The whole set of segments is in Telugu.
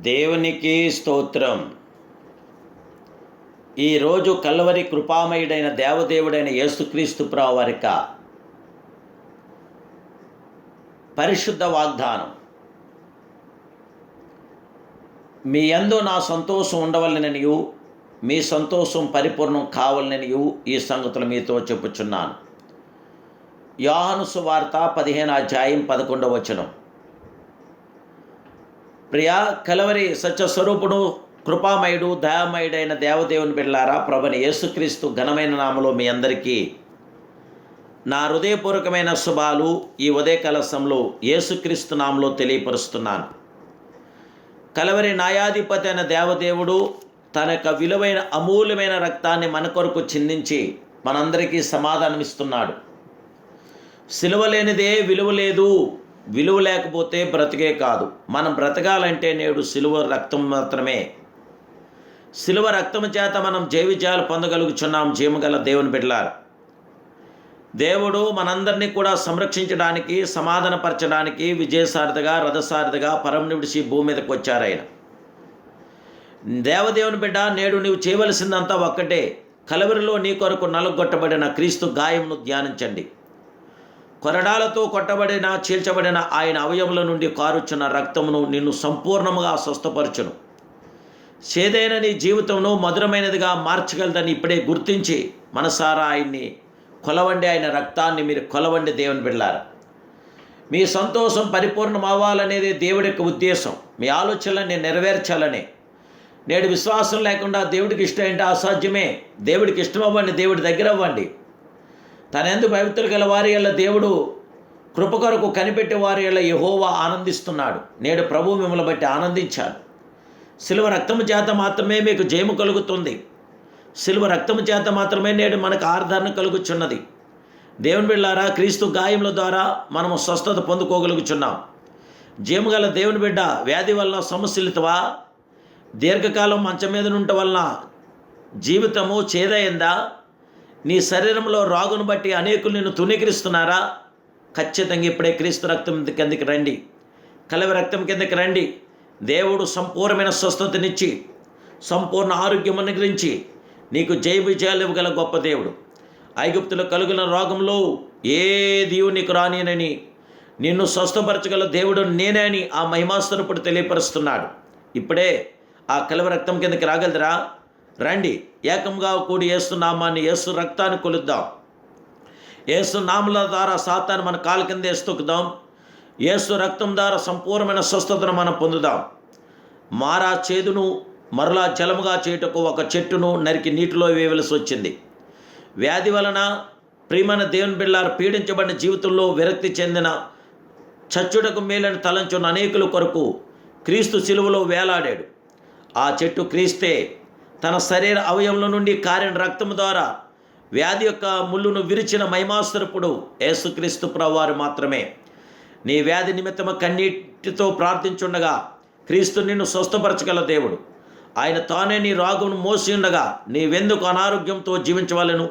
దేవునికి స్తోత్రం. ఈరోజు కల్వరి కృపామయుడైన దేవదేవుడైన యేసుక్రీస్తు ప్రావారిక పరిశుద్ధ వాగ్దానం. మీ ఎందు నా సంతోషం ఉండవలననియు మీ సంతోషం పరిపూర్ణం కావాలనియు ఈ సంగతులు మీతో చెప్పుచున్నాను. యోహాను సువార్త పదిహేను అధ్యాయం పదకొండవచనం వచనం. ప్రియా కలవరి సత్యస్వరూపుడు కృపామయుడు దయామయుడైన దేవదేవుని బిడ్లారా ప్రభని యేసుక్రీస్తు ఘనమైన నామలో మీ అందరికీ నా హృదయపూర్వకమైన శుభాలు ఈ ఉదయ కలశంలో యేసుక్రీస్తు నామలో తెలియపరుస్తున్నాను. కలవరి న్యాయాధిపతి అయిన దేవదేవుడు తన యొక్క విలువైన అమూల్యమైన రక్తాన్ని మన కొరకు చిందించి మనందరికీ సమాధానమిస్తున్నాడు. సిలువ లేనిదే విలువ లేదు. విలువ లేకపోతే బ్రతికే కాదు. మనం బ్రతకాలంటే నేడు సిలువ రక్తం మాత్రమే. సిలువ రక్తం చేత మనం జైవిజయాలు పొందగలుగుచున్నాం జీవగల దేవుని బిడ్డలారు. దేవుడు మనందరినీ కూడా సంరక్షించడానికి సమాధానపరచడానికి విజయసారథిగా రథసారథిగా పరం విడిచి భూమి మీదకి వచ్చారు ఆయన. దేవదేవుని బిడ్డ నేడు నీవు చేయవలసిందంతా ఒక్కటే. కలవరిలో నీ కొరకు నలుగొట్టబడిన క్రీస్తు గాయంను ధ్యానించండి. కొరడాలతో కొట్టబడిన చీల్చబడిన ఆయన అవయముల నుండి కారుచున్న రక్తమును నిన్ను సంపూర్ణముగా స్వస్థపరచును. చేదైన నీ జీవితంను మధురమైనదిగా మార్చగలదని ఇప్పుడే గుర్తించి మనసారా ఆయన్ని కొలవండి. ఆయన రక్తాన్ని మీరు కొలవండి దేవుని బిళ్ళారు మీ సంతోషం పరిపూర్ణం అవ్వాలనేది దేవుడి యొక్క ఉద్దేశం. మీ ఆలోచనలని నెరవేర్చాలని. నేడు విశ్వాసం లేకుండా దేవుడికి ఇష్టం ఏంటి? అసాధ్యమే. దేవుడికి ఇష్టం అవ్వండి దేవుడి దగ్గర అవ్వండి. తనెందు ఎందు గల వారి ఎల్ల దేవుడు కృప కొరకు కనిపెట్టే వారి ఎల్ల యహోవా ఆనందిస్తున్నాడు. నేడు ప్రభు మిమ్మల్ని బట్టి ఆనందించాడు. సిలువ రక్తము చేత మాత్రమే మీకు జయము కలుగుతుంది. సిలువ రక్తము చేత మాత్రమే నేడు మనకు ఆర్ధరణ కలుగుచున్నది. దేవుని బిళ్ళారా క్రీస్తు గాయముల ద్వారా మనము స్వస్థత పొందుకోగలుగుచున్నాం. జయము గల దేవుని బిడ్డ వ్యాధి వల్ల సమస్యలతవా దీర్ఘకాలం మంచం మీద నుంట వలన జీవితము చేదయిందా? నీ శరీరంలో రాగును బట్టి అనేకులు నిన్ను తునీకరిస్తున్నారా ఖచ్చితంగా ఇప్పుడే క్రీస్తు రక్తం కిందకి రండి. కలవి రక్తం కిందకి రండి. దేవుడు సంపూర్ణమైన స్వస్థతనిచ్చి సంపూర్ణ ఆరోగ్యం అనుగ్రహించి నీకు జయ విజయాలు ఇవ్వగల గొప్ప దేవుడు. ఐగుప్తులో కలుగున రోగంలో ఏ దీవు నీకు రానినని నిన్ను స్వస్థపరచగల దేవుడు నేనే అని ఆ మహిమాస్తునప్పుడు తెలియపరుస్తున్నాడు. ఇప్పుడే ఆ కలవ రక్తం కిందకి రాగలదురా రండి ఏకంగా కూడి ఏసునామాన్ని ఏసు రక్తాన్ని కొలుద్దాం. ఏసు నామల ద్వారా సాతాన్ని మన కాలు కింద వేస్తుకుదాం ఏసు రక్తం ద్వారా సంపూర్ణమైన స్వస్థతను మనం పొందుదాం. మారా చేదును మరలా జలముగా చేయుటకు ఒక చెట్టును నరికి నీటిలో వేయవలసి వచ్చింది. వ్యాధి వలన ప్రియమైన దేవుని బిళ్ళారు పీడించబడిన జీవితంలో విరక్తి చెందిన చచ్చుటకు మేలని తలంచున్న అనేకుల కొరకు క్రీస్తు సిలువలో వేలాడాడు. ఆ చెట్టు క్రీస్తే తన శరీర అవయవముల నుండి కారిన రక్తము ద్వారా వ్యాధి యొక్క ముళ్ళును విరిచిన మహిమాస్వరపుడు యేసుక్రీస్తు ప్రవారు మాత్రమే. నీ వ్యాధి నిమిత్తము కన్నీటితో ప్రార్థించుండగా క్రీస్తు నిన్ను స్వస్థపరచగల దేవుడు. ఆయన తానే నీ రాగును మోసి ఉండగా నీవెందుకు అనారోగ్యంతో జీవించవలను?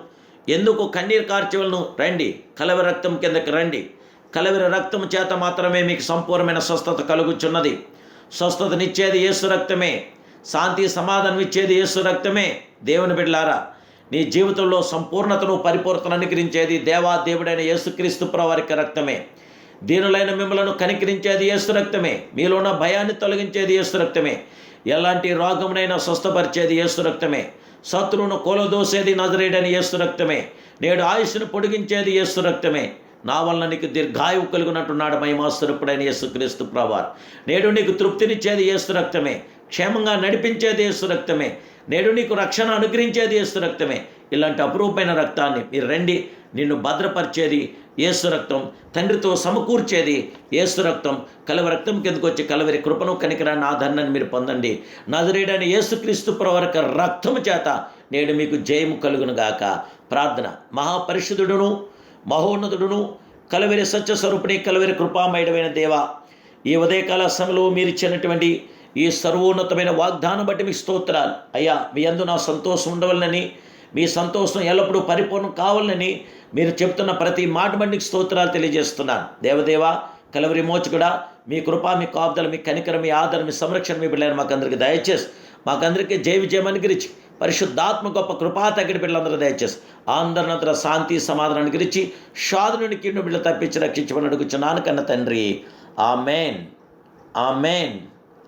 ఎందుకు కన్నీరు కార్చవలను? రండి కలవి రక్తం కిందకి రండి. కలవిర రక్తం చేత మాత్రమే మీకు సంపూర్ణమైన స్వస్థత కలుగుచున్నది. స్వస్థతనిచ్చేది యేసు రక్తమే. శాంతి సమాధానం ఇచ్చేది యేసు రక్తమే. దేవుని బిడ్లారా నీ జీవితంలో సంపూర్ణతను పరిపూర్తను అనుకరించేది దేవా దేవుడైన యేసుక్రీస్తు ప్రవారిక రక్తమే. దీనులైన మిమ్మలను కనికరించేది యేసు రక్తమే. మీలో ఉన్న భయాన్ని తొలగించేది యేసు రక్తమే. ఎలాంటి రోగమునైనా స్వస్థపరిచేది యేసు రక్తమే. శత్రువును కూలదోసేది నజరేడని యేసు రక్తమే. నేడు ఆయుష్ను పొడిగించేది యేసు రక్తమే. నా వలన నీకు దీర్ఘాయువు కలుగునట్టున్నాడు మహిమాస్వరూపుడైన యేసుక్రీస్తు ప్రవార్ నేడు నీకు తృప్తినిచ్చేది యేసు రక్తమే. క్షేమంగా నడిపించేది యేసు రక్తమే. నేడు నీకు రక్షణ అనుగ్రహించేది యేసు రక్తమే. ఇలాంటి అపురూపమైన రక్తాన్ని మీరు రండి. నిన్ను భద్రపరిచేది యేసు రక్తం. తండ్రితో సమకూర్చేది యేసు రక్తం. కలవ రక్తం కిందకు వచ్చి కలవరి కృపను కనికరాన్ని ఆదరణని మీరు పొందండి. నజరేడని ఏసుక్రీస్తు ప్రవరక రక్తము చేత నేడు మీకు జయము కలుగును గాక. ప్రార్థన. మహాపరిశుద్ధుడును మహోన్నతుడును కలవరి సత్యస్వరూపిణి కలవరి కృపామయుడమైన దేవ ఈ ఉదయకాల సమయంలో మీరు ఇచ్చినటువంటి ఈ సర్వోన్నతమైన వాగ్దానం బట్టి మీకు స్తోత్రాలు. అయ్యా మీ అందు నా సంతోషం ఉండవలనని మీ సంతోషం ఎల్లప్పుడూ పరిపూర్ణం కావాలని మీరు చెప్తున్న ప్రతి మాట బండికి స్తోత్రాలు తెలియజేస్తున్నాను. దేవదేవ కలవరి మోచుకుడా మీ కృప మీ కాపుదలు మీ కనికరం మీ ఆదరణ మీ సంరక్షణ మీ బిడ్డలను మాకందరికి దయచేసి మాకందరికీ జై విజయం గురించి పరిశుద్ధాత్మ గొప్ప కృపా తగ్గడి బిడ్డలందరూ దయచేసి అందరినంతర శాంతి సమాధానం గురించి షాదు కిండు బిడ్డలు తప్పించి రక్షించమని అడుగుచున్నాను కన్న తండ్రి. Amen. Amen.